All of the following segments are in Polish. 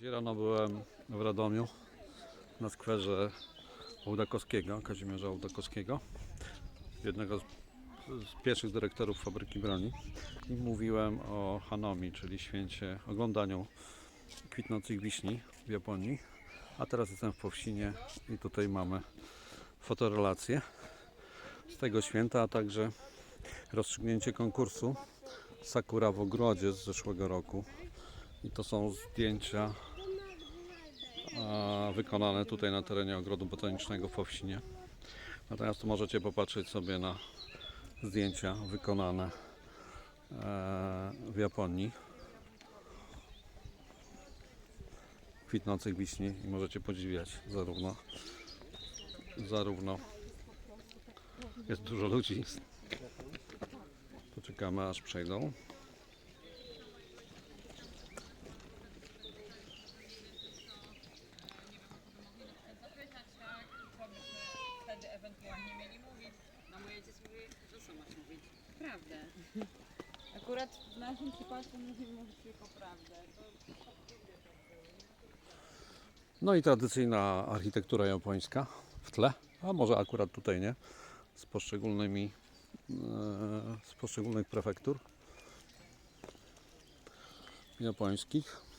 Dzisiaj rano byłem w Radomiu na skwerze Ołdakowskiego, Kazimierza Ołdakowskiego, jednego z, z pierwszych dyrektorów fabryki broni. I mówiłem o Hanomi, czyli święcie oglądaniu kwitnących wiśni w Japonii. A teraz jestem w Powsinie i tutaj mamy fotorelację z tego święta, a także rozstrzygnięcie konkursu Sakura w ogrodzie z zeszłego roku. I to są zdjęcia wykonane tutaj na terenie ogrodu botanicznego w Powsinie. Natomiast tu możecie popatrzeć sobie na zdjęcia wykonane e, w Japonii. Kwitnących wiśni i możecie podziwiać zarówno zarówno jest dużo ludzi. Poczekamy aż przejdą ewentualnie mieli mówić. No moje dzieci mówi, no co masz mówić? Prawdę. Akurat w naszym przypadku musimy mówić tylko prawdę. To No i tradycyjna architektura japońska w tle, a może akurat tutaj nie, z poszczególnymi e, z poszczególnych prefektur japońskich.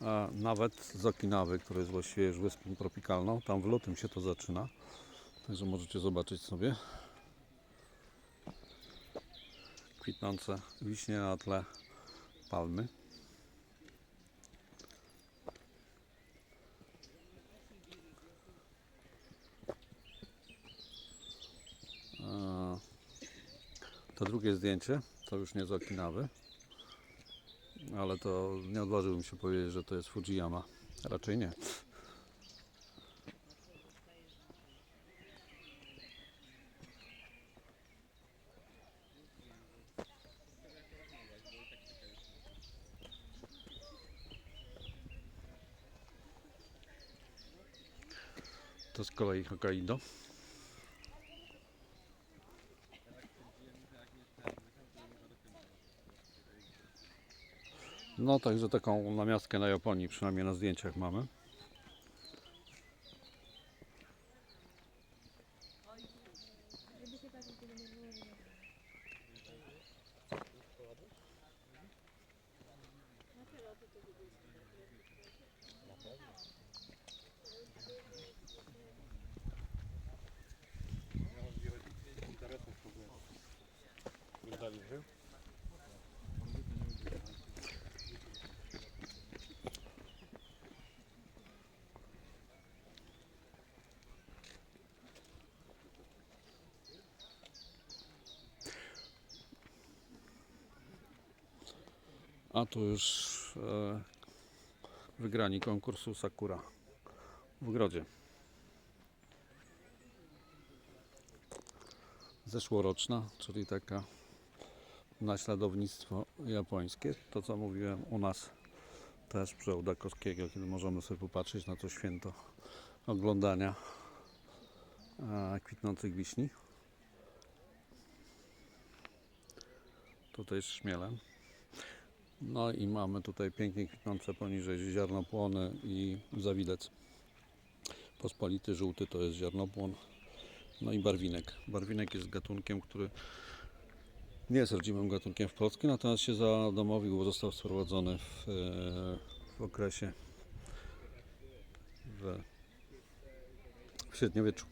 A nawet z Okinawy, który jest właściwie już wyspą tropikalną. Tam w lutym się to zaczyna. Także możecie zobaczyć sobie kwitnące wiśnie na tle palmy. To drugie zdjęcie to już nie z Okinawy, ale to nie odważyłbym się powiedzieć, że to jest Fujiyama. Raczej nie. To z kolei Hokkaido. No także taką namiastkę na Japonii, przynajmniej na zdjęciach mamy. A tu już e, wygrani konkursu Sakura w ogrodzie. Zeszłoroczna, czyli taka naśladownictwo japońskie. To co mówiłem u nas też przy Ołdakowskiego, kiedy możemy sobie popatrzeć na to święto oglądania e, kwitnących wiśni. Tutaj z szmielem. No i mamy tutaj pięknie kwitnące poniżej ziarnopłony i zawilec. Pospolity żółty to jest ziarnopłon. No i barwinek. Barwinek jest gatunkiem, który nie jest rodzimym gatunkiem w Polsce, natomiast się zadomowił, bo został sprowadzony w, e, w okresie w, w średniowieczu.